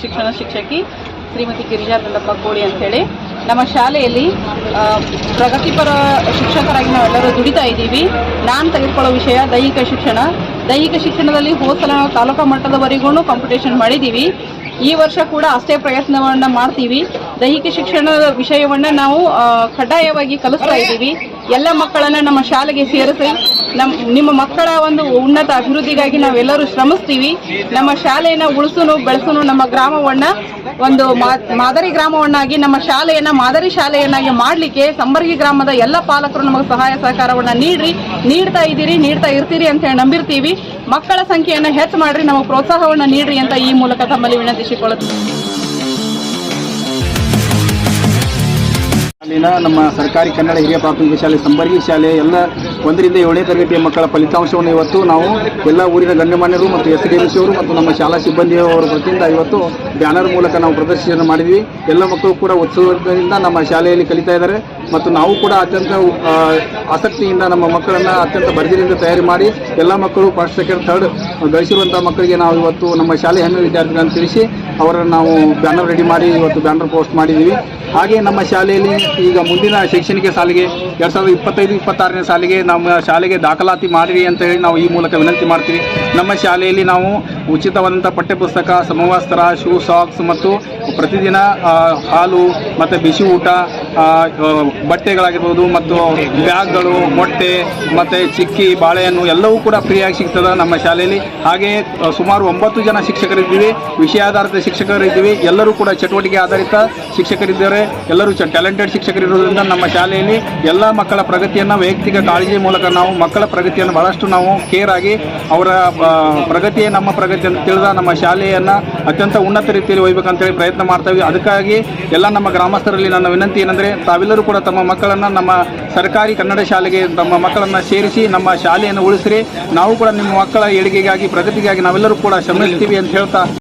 ಶಿಕ್ಷಕಿ ಶ್ರೀಮತಿ ಗಿರಿಜಾ ದಂಡಪ್ಪ ಕೋಳಿ ಅಂತೇಳಿ ನಮ್ಮ ಶಾಲೆಯಲ್ಲಿ ಪ್ರಗತಿಪರ ಶಿಕ್ಷಕರಾಗಿ ನಾವೆಲ್ಲರೂ ದುಡಿತಾ ಇದ್ದೀವಿ. ನಾನು ತೆಗೆದುಕೊಳ್ಳೋ ವಿಷಯ ದೈಹಿಕ ಶಿಕ್ಷಣ. ದೈಹಿಕ ಶಿಕ್ಷಣದಲ್ಲಿ ಹೋದ ನಾವು ತಾಲೂಕಾ ಮಟ್ಟದವರೆಗೂ ಕಾಂಪಿಟೇಷನ್ ಮಾಡಿದ್ದೀವಿ. ಈ ವರ್ಷ ಕೂಡ ಅಷ್ಟೇ ಪ್ರಯತ್ನವನ್ನು ಮಾಡ್ತೀವಿ. ದೈಹಿಕ ಶಿಕ್ಷಣದ ವಿಷಯವನ್ನು ನಾವು ಕಡ್ಡಾಯವಾಗಿ ಕಲಿಸ್ತಾ ಇದ್ದೀವಿ. ಎಲ್ಲ ಮಕ್ಕಳನ್ನ ನಮ್ಮ ಶಾಲೆಗೆ ಸೇರಿಸಿ ನಮ್ ನಿಮ್ಮ ಮಕ್ಕಳ ಒಂದು ಉನ್ನತ ಅಭಿವೃದ್ಧಿಗಾಗಿ ನಾವೆಲ್ಲರೂ ಶ್ರಮಿಸ್ತೀವಿ. ನಮ್ಮ ಶಾಲೆಯನ್ನ ಉಳಿಸೋನು ಬೆಳೆಸೋನು ನಮ್ಮ ಗ್ರಾಮವನ್ನ ಒಂದು ಮಾದರಿ ಗ್ರಾಮವನ್ನಾಗಿ ನಮ್ಮ ಶಾಲೆಯನ್ನ ಮಾದರಿ ಶಾಲೆಯನ್ನಾಗಿ ಮಾಡಲಿಕ್ಕೆ ಸಂಬರ್ಗಿ ಗ್ರಾಮದ ಎಲ್ಲ ಪಾಲಕರು ನಮಗೆ ಸಹಾಯ ಸಹಕಾರವನ್ನ ನೀಡ್ರಿ. ನೀಡ್ತಾ ಇದ್ದೀರಿ, ನೀಡ್ತಾ ಇರ್ತೀರಿ ಅಂತ ಹೇಳಿ ನಂಬಿರ್ತೀವಿ. ಮಕ್ಕಳ ಸಂಖ್ಯೆಯನ್ನ ಹೆಚ್ಚು ಮಾಡ್ರಿ, ನಮಗೆ ಪ್ರೋತ್ಸಾಹವನ್ನ ನೀಡ್ರಿ ಅಂತ ಈ ಮೂಲಕ ತಮ್ಮಲ್ಲಿ ವಿನಂತಿಸಿಕೊಳ್ಳುತ್ತೀವಿ ಅಲ್ಲಿನ ನಮ್ಮ ಸರ್ಕಾರಿ ಕನ್ನಡ ಹಿರಿಯ ಪ್ರಾಥಮಿಕ ಶಾಲೆ, ಸಂಬರ್ಗಿ ಶಾಲೆ, ಎಲ್ಲ ಒಂದರಿಂದ ಏಳನೇ ತರಗತಿಯ ಮಕ್ಕಳ ಫಲಿತಾಂಶವನ್ನು ಇವತ್ತು ನಾವು ಎಲ್ಲ ಊರಿನ ಗಣ್ಯಮಾನ್ಯರು ಮತ್ತು ಎಸ್ ಡಿ ಎಂ ಸಿ ಅವರು ಮತ್ತು ನಮ್ಮ ಶಾಲಾ ಸಿಬ್ಬಂದಿಯವರ ವತಿಯಿಂದ ಇವತ್ತು ಬ್ಯಾನರ್ ಮೂಲಕ ನಾವು ಪ್ರದರ್ಶನ ಮಾಡಿದ್ವಿ. ಎಲ್ಲ ಮಕ್ಕಳು ಕೂಡ ಉತ್ಸವದಿಂದ ನಮ್ಮ ಶಾಲೆಯಲ್ಲಿ ಕಲಿತಾ ಇದ್ದಾರೆ ಮತ್ತು ನಾವು ಕೂಡ ಅತ್ಯಂತ ಆಸಕ್ತಿಯಿಂದ ನಮ್ಮ ಮಕ್ಕಳನ್ನು ಅತ್ಯಂತ ಭರ್ಜರಿಯಿಂದ ತಯಾರಿ ಮಾಡಿ ಎಲ್ಲ ಮಕ್ಕಳು ಫಸ್ಟ್ ಸೆಕೆಂಡ್ ಥರ್ಡ್ ಗಳಿಸಿರುವಂಥ ಮಕ್ಕಳಿಗೆ ನಾವು ಇವತ್ತು ನಮ್ಮ ಶಾಲೆ ಹೆಮ್ಮೆ ವಿದ್ಯಾರ್ಥಿಗಳನ್ನು ತಿಳಿಸಿ ಅವರನ್ನು ನಾವು ಬ್ಯಾನರ್ ರೆಡಿ ಮಾಡಿ ಇವತ್ತು ಬ್ಯಾನರ್ ಪೋಸ್ಟ್ ಮಾಡಿದ್ದೀವಿ. ಹಾಗೆ ನಮ್ಮ ಶಾಲೆಯಲ್ಲಿ ಈಗ ಮುಂದಿನ ಶೈಕ್ಷಣಿಕ ಸಾಲಿಗೆ ಎರಡು ಸಾವಿರದ ಇಪ್ಪತ್ತೈದು, ಇಪ್ಪತ್ತಾರನೇ ಸಾಲಿಗೆ ನಮ್ಮ ಶಾಲೆಗೆ ದಾಖಲಾತಿ ಮಾಡಿರಿ ಅಂತ ಹೇಳಿ ನಾವು ಈ ಮೂಲಕ ವಿನಂತಿ ಮಾಡ್ತೀವಿ. ನಮ್ಮ ಶಾಲೆಯಲ್ಲಿ ನಾವು ಉಚಿತವಾದಂಥ ಪಠ್ಯಪುಸ್ತಕ, ಸಮವಸ್ತ್ರ ಶೂ ಸಾಕ್ಸ್ ಮತ್ತು ಪ್ರತಿದಿನ ಹಾಲು ಮತ್ತು ಬಿಸಿ ಊಟ ಬಟ್ಟೆಗಳಾಗಿರ್ಬೋದು ಮತ್ತು ಬ್ಯಾಗ್ಗಳು, ಮೊಟ್ಟೆ ಮತ್ತು ಚಿಕ್ಕಿ, ಬಾಳೆಹಣ್ಣು ಎಲ್ಲವೂ ಕೂಡ ಫ್ರೀಯಾಗಿ ಸಿಗ್ತದೆ ನಮ್ಮ ಶಾಲೆಯಲ್ಲಿ. ಹಾಗೆ ಸುಮಾರು ಒಂಬತ್ತು ಜನ ಶಿಕ್ಷಕರಿದ್ದೀವಿ. ವಿಷಯಾಧಾರಿತ ಶಿಕ್ಷಕರಿದ್ದೀವಿ. ಎಲ್ಲರೂ ಕೂಡ ಚಟುವಟಿಕೆ ಆಧಾರಿತ ಶಿಕ್ಷಕರಿದ್ದಾರೆ. ಎಲ್ಲರೂ ಟ್ಯಾಲೆಂಟೆಡ್ ಟ್ಯಾಲೆಂಟೆಡ್ ಶಿಕ್ಷಕರಿರೋದ್ರಿಂದ ನಮ್ಮ ಶಾಲೆಯಲ್ಲಿ ಎಲ್ಲ ಮಕ್ಕಳ ಪ್ರಗತಿಯನ್ನು ವೈಯಕ್ತಿಕ ಕಾಳಜಿ ಮೂಲಕ ನಾವು ಮಕ್ಕಳ ಪ್ರಗತಿಯನ್ನು ಬಹಳಷ್ಟು ನಾವು ಕೇರ್ ಆಗಿ ಅವರ ಪ್ರಗತಿಯೇ ನಮ್ಮ ಪ್ರಗತಿ ಅಂತ ತಿಳಿದ ನಮ್ಮ ಶಾಲೆಯನ್ನು ಅತ್ಯಂತ ಉನ್ನತ ರೀತಿಯಲ್ಲಿ ಒಯ್ಬೇಕಂತೇಳಿ ಪ್ರಯತ್ನ ಮಾಡ್ತೇವೆ ಅದಕ್ಕಾಗಿ ಎಲ್ಲ ನಮ್ಮ ಗ್ರಾಮಸ್ಥರಲ್ಲಿ ನನ್ನ ವಿನಂತಿ ಏನಂದರೆ ತಾವೆಲ್ಲರೂ ಕೂಡ ತಮ್ಮ ಮಕ್ಕಳನ್ನು ನಮ್ಮ ಸರ್ಕಾರಿ ಕನ್ನಡ ಶಾಲೆಗೆ ತಮ್ಮ ಮಕ್ಕಳನ್ನು ಸೇರಿಸಿ ನಮ್ಮ ಶಾಲೆಯನ್ನು ಉಳಿಸಿರಿ. ನಾವು ಕೂಡ ನಿಮ್ಮ ಮಕ್ಕಳ ಏಳಿಗೆಗಾಗಿ, ಪ್ರಗತಿಗಾಗಿ ನಾವೆಲ್ಲರೂ ಕೂಡ ಶ್ರಮಿಸ್ತೀವಿ ಅಂತ ಹೇಳ್ತಾ